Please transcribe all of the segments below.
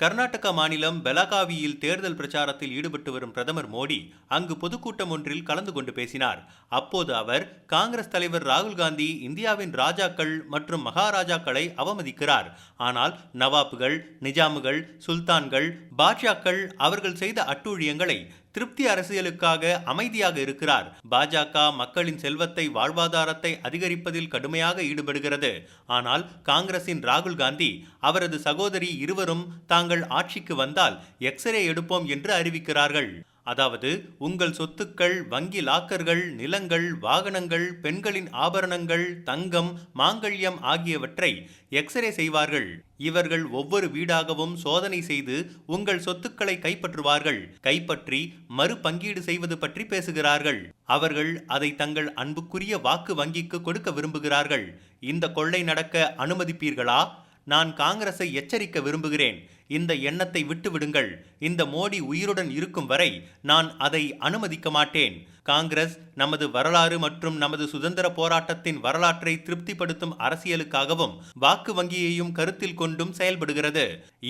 கர்நாடக மாநிலம் பெலகாவியில் தேர்தல் பிரச்சாரத்தில் ஈடுபட்டு வரும் பிரதமர் மோடி அங்கு பொதுக்கூட்டம் ஒன்றில் கலந்து கொண்டு பேசினார். அப்போது அவர் காங்கிரஸ் தலைவர் ராகுல் காந்தி இந்தியாவின் ராஜாக்கள் மற்றும் மகாராஜாக்களை அவமதிக்கிறார். ஆனால் நவாப்புகள் நிஜாமுகள் சுல்தான்கள் பாட்ஷாக்கள் அவர்கள் செய்த அட்டூழியங்களை திருப்தி அரசியலுக்காக அமைதியாக இருக்கிறார். பாஜக மக்களின் செல்வத்தை வாழ்வாதாரத்தை அதிகரிப்பதில் கடுமையாக ஈடுபடுகிறது. ஆனால் காங்கிரசின் ராகுல் காந்தி அவரது சகோதரி இருவரும் தாங்கள் ஆட்சிக்கு வந்தால் எக்ஸ்ரே எடுப்போம் என்று அறிவிக்கிறார்கள். அதாவது உங்கள் சொத்துக்கள் வங்கி லாக்கர்கள் நிலங்கள் வாகனங்கள் பெண்களின் ஆபரணங்கள் தங்கம் மாங்கல்யம் ஆகியவற்றை எக்ஸ்ரே செய்வார்கள். இவர்கள் ஒவ்வொரு வீடாகவும் சோதனை செய்து உங்கள் சொத்துக்களை கைப்பற்றுவார்கள். கைப்பற்றி மறு பங்கீடு செய்வது பற்றி பேசுகிறார்கள். அவர்கள் அதை தங்கள் அன்புக்குரிய வாக்கு வங்கிக்கு கொடுக்க விரும்புகிறார்கள். இந்த கொள்ளை நடக்க அனுமதிப்பீர்களா? நான் காங்கிரஸை எச்சரிக்க விரும்புகிறேன். இந்த எண்ணத்தை விட்டுவிடுங்கள். இந்த மோடி உயிருடன் இருக்கும் வரை நான் அதை அனுமதிக்க மாட்டேன். காங்கிரஸ் நமது வரலாறு மற்றும் நமது சுதந்திர போராட்டத்தின் வரலாற்றை திருப்திப்படுத்தும் அரசியலுக்காகவும் வாக்கு வங்கியையும் கருத்தில் கொண்டும் செயல்படுகிறது.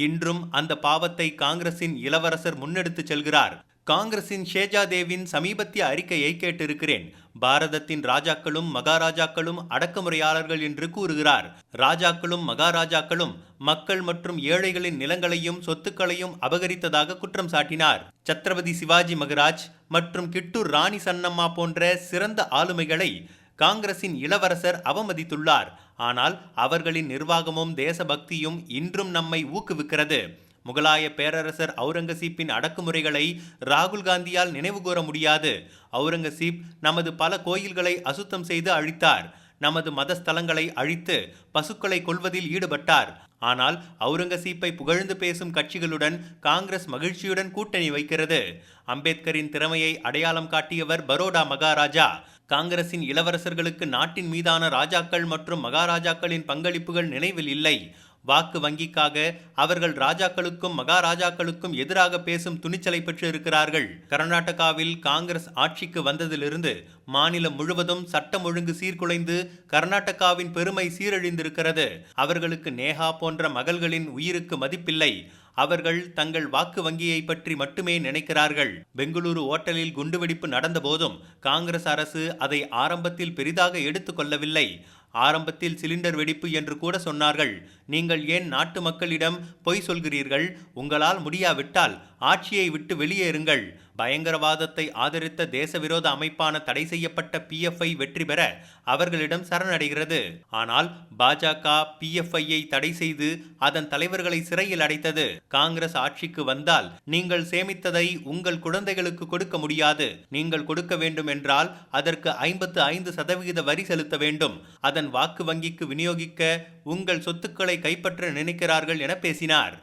இன்றும் அந்த பாவத்தை காங்கிரசின் இளவரசர் முன்னெடுத்துச் செல்கிறார். காங்கிரசின் ஷேஜா தேவின் சமீபத்திய அறிக்கையை கேட்டிருக்கிறேன். பாரதத்தின் ராஜாக்களும் மகாராஜாக்களும் அடக்குமுறையாளர்கள் என்று கூறுகிறார். ராஜாக்களும் மகாராஜாக்களும் மக்கள் மற்றும் ஏழைகளின் நிலங்களையும் சொத்துக்களையும் அபகரித்ததாக குற்றம் சாட்டினார். சத்ரபதி சிவாஜி மகராஜ் மற்றும் கிட்டூர் ராணி சன்னம்மா போன்ற சிறந்த ஆளுமைகளை காங்கிரசின் இளவரசர் அவமதித்துள்ளார். ஆனால் அவர்களின் நிர்வாகமும் தேசபக்தியும் இன்றும் நம்மை ஊக்குவிக்கிறது. முகலாய பேரரசர் அவுரங்கசீப்பின் அடக்குமுறைகளை ராகுல் காந்தியால் நினைவுகூர முடியாது. அவுரங்கசீப் நமது பல கோயில்களை அசுத்தம் செய்து அழித்தார். நமது மதஸ்தலங்களை அழித்து பசுக்களை கொள்வதில் ஈடுபட்டார். ஆனால் அவுரங்கசீப்பை புகழ்ந்து பேசும் கட்சிகளுடன் காங்கிரஸ் மகிழ்ச்சியுடன் கூட்டணி வைக்கிறது. அம்பேத்கரின் திறமையை அடையாளம் காட்டியவர் பரோடா மகாராஜா. காங்கிரசின் இளவரசர்களுக்கு நாட்டின் மீதான ராஜாக்கள் மற்றும் மகாராஜாக்களின் பங்களிப்புகள் நினைவில் இல்லை. வாக்கு வங்கிக்காக அவர்கள் ராஜாக்களுக்கும் மகாராஜாக்களுக்கும் எதிராக பேசும் துணிச்சலை பெற்று இருக்கிறார்கள் கர்நாடகாவில் காங்கிரஸ் ஆட்சிக்கு வந்ததிலிருந்து மாநிலம் முழுவதும் சட்டம் ஒழுங்கு சீர்குலைந்து கர்நாடகாவின் பெருமை சீரழிந்திருக்கிறது. அவர்களுக்கு நேஹா போன்ற மகள்களின் உயிருக்கு மதிப்பில்லை. அவர்கள் தங்கள் வாக்கு வங்கியை பற்றி மட்டுமே நினைக்கிறார்கள். பெங்களூரு ஓட்டலில் குண்டுவெடிப்பு நடந்த போதும் காங்கிரஸ் அரசு அதை ஆரம்பத்தில் பெரிதாக எடுத்துக்கொள்ளவில்லை. ஆரம்பத்தில் சிலிண்டர் வெடிப்பு என்று கூட சொன்னார்கள். நீங்கள் ஏன் நாட்டு மக்களிடம் பொய் சொல்கிறீர்கள்? உங்களால் முடியாவிட்டால் ஆட்சியை விட்டு வெளியேறுங்கள். பயங்கரவாதத்தை ஆதரித்த தேசவிரோத அமைப்பான தடை செய்யப்பட்ட பிஎஃப்ஐ வெற்றி பெற அவர்களிடம் சரணடைகிறது. ஆனால் பாஜக பிஎஃப்ஐயை தடை செய்து அதன் தலைவர்களை சிறையில் அடைத்தது. காங்கிரஸ் ஆட்சிக்கு வந்தால் நீங்கள் சேமித்ததை உங்கள் குழந்தைகளுக்கு கொடுக்க முடியாது. நீங்கள் கொடுக்க வேண்டும் என்றால் அதற்கு ஐம்பத்து ஐந்து சதவிகித வரி செலுத்த வேண்டும். அதன் வாக்கு வங்கிக்கு விநியோகிக்க உங்கள் சொத்துக்களை கைப்பற்ற நினைக்கிறார்கள் என பேசினார்.